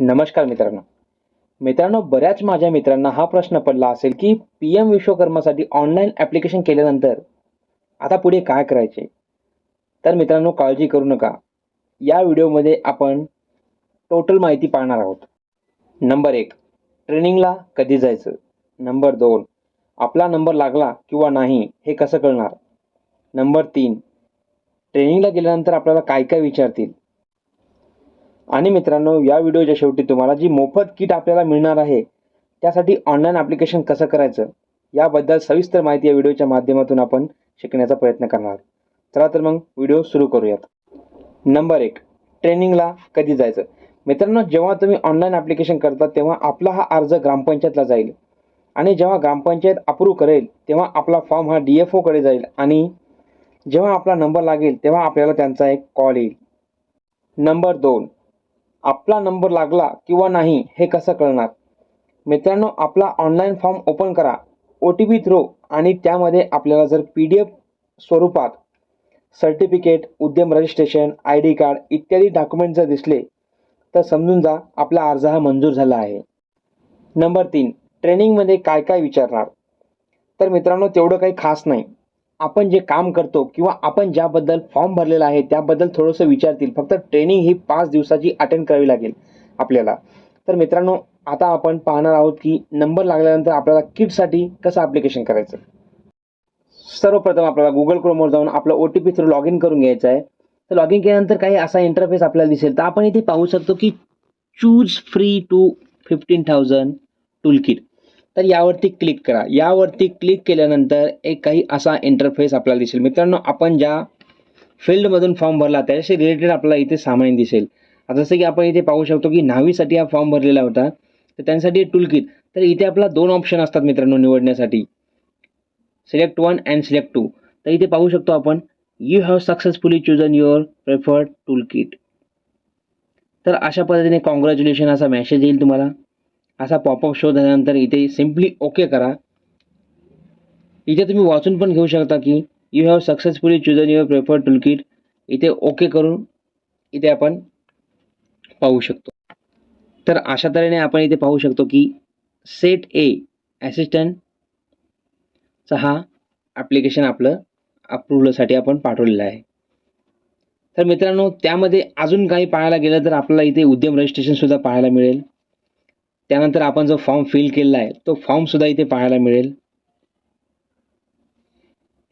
नमस्कार मित्रांनो. मित्रांनो बऱ्याच माझ्या मित्रांना हा प्रश्न पडला असेल की पी एम विश्वकर्मासाठी ऑनलाईन ॲप्लिकेशन केल्यानंतर आता पुढे काय करायचे? तर मित्रांनो काळजी करू नका. या व्हिडिओमध्ये आपण टोटल माहिती पाहणार आहोत. नंबर एक ट्रेनिंगला कधी जायचं? नंबर दोन आपला नंबर लागला किंवा नाही हे कसं कळणार? नंबर तीन ट्रेनिंगला गेल्यानंतर आपल्याला काय काय विचारतील? आणि मित्रांनो या व्हिडिओच्या शेवटी तुम्हाला जी मोफत किट आपल्याला मिळणार आहे त्यासाठी ऑनलाईन ॲप्लिकेशन कसं करायचं याबद्दल सविस्तर माहिती या व्हिडिओच्या माध्यमातून आपण शिकण्याचा प्रयत्न करणार चला तर मग व्हिडिओ सुरू करूयात. नंबर एक ट्रेनिंगला कधी जायचं? मित्रांनो जेव्हा तुम्ही ऑनलाईन ॲप्लिकेशन करता तेव्हा आपला हा अर्ज ग्रामपंचायतला जाईल. आणि जेव्हा ग्रामपंचायत अप्रूव्ह करेल तेव्हा आपला फॉर्म हा डी एफ ओकडे जाईल. आणि जेव्हा आपला नंबर लागेल तेव्हा आपल्याला त्यांचा एक कॉल येईल. नंबर दोन आपला नंबर लागला किंवा नाही हे कसं कळणार? मित्रांनो आपला ऑनलाईन फॉर्म ओपन करा. ओ टी पी थ्रू आणि त्यामध्ये आपल्याला जर पी डी एफ स्वरूपात certificate Udyam registration I D card इत्यादी डॉक्युमेंट जर दिसले तर समजून जा आपला अर्ज हा मंजूर झाला आहे. नंबर तीन ट्रेनिंगमध्ये काय काय विचारणार? तर मित्रांनो तेवढं काही खास नाही. आपण जे काम करतो किंवा आपण ज्याबद्दल फॉर्म भरलेला आहे त्याबद्दल थोडंसं विचारतील. फक्त ट्रेनिंग ही पाच दिवसाची अटेंड करावी लागेल आपल्याला. तर मित्रांनो आता आपण पाहणार आहोत की नंबर लागल्यानंतर आपल्याला किटसाठी कसं ॲप्लिकेशन करायचं? सर्वप्रथम आपल्याला गुगल क्रोमवर जाऊन आपलं O T P through log in करून घ्यायचं आहे. तर लॉग इन केल्यानंतर काही असा इंटरफेस आपल्याला दिसेल. तर आपण इथे पाहू शकतो की choose free to fifteen thousand tool kit तर यावरती क्लिक करा. यावरती क्लिक केल्यानंतर एक काही असा इंटरफेस आपल्याला दिसेल. मित्रांनो आपण ज्या फील्डमधून फॉर्म भरला त्याच्याशी रिलेटेड आपल्याला इथे सामान दिसेल. आता जसं की आपण इथे पाहू शकतो की न्हावीसाठी हा फॉर्म भरलेला होता. तर त्यांसाठी टूल किट तर इथे आपला दोन ऑप्शन असतात मित्रांनो निवडण्यासाठी. Select one and select two तर इथे पाहू शकतो आपण you have successfully chosen your preferred tool kit तर अशा पद्धतीने कॉंग्रॅच्युलेशन असा मेसेज येईल तुम्हाला. असा पॉपअप शो झाल्यानंतर इथे सिम्पली ओके करा. इथे तुम्ही वाचून पण घेऊ शकता की you have successfully chosen your preferred tool kit इथे ओके करून इथे आपण पाहू शकतो. तर अशा तऱ्हेने आपण इथे पाहू शकतो की सेट ए ॲसिस्टंटचा हा ॲप्लिकेशन आपलं अप्रुव्हलसाठी आपण पाठवलेलं आहे. तर मित्रांनो त्यामध्ये अजून काही पाहायला गेलं तर आपल्याला इथे उद्यम रजिस्ट्रेशनसुद्धा पाहायला मिळेल. त्यानंतर आपण जो फॉर्म फिल केलेला आहे तो फॉर्मसुद्धा इथे पाहायला मिळेल.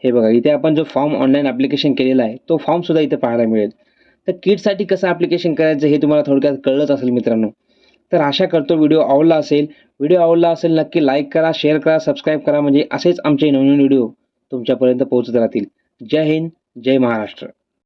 हे बघा इथे आपण जो फॉर्म ऑनलाईन ॲप्लिकेशन केलेला आहे तो फॉर्मसुद्धा इथे पाहायला मिळेल. तर किटसाठी कसं ॲप्लिकेशन करायचं हे तुम्हाला थोडक्यात कळलंच असेल मित्रांनो. तर आशा करतो व्हिडिओ आवडला असेल. व्हिडिओ आवडला असेल नक्की लाईक करा शेअर करा सबस्क्राईब करा म्हणजे असेच आमचे नवनवीन व्हिडिओ तुमच्यापर्यंत पोहोचत राहतील. जय हिंद जय महाराष्ट्र.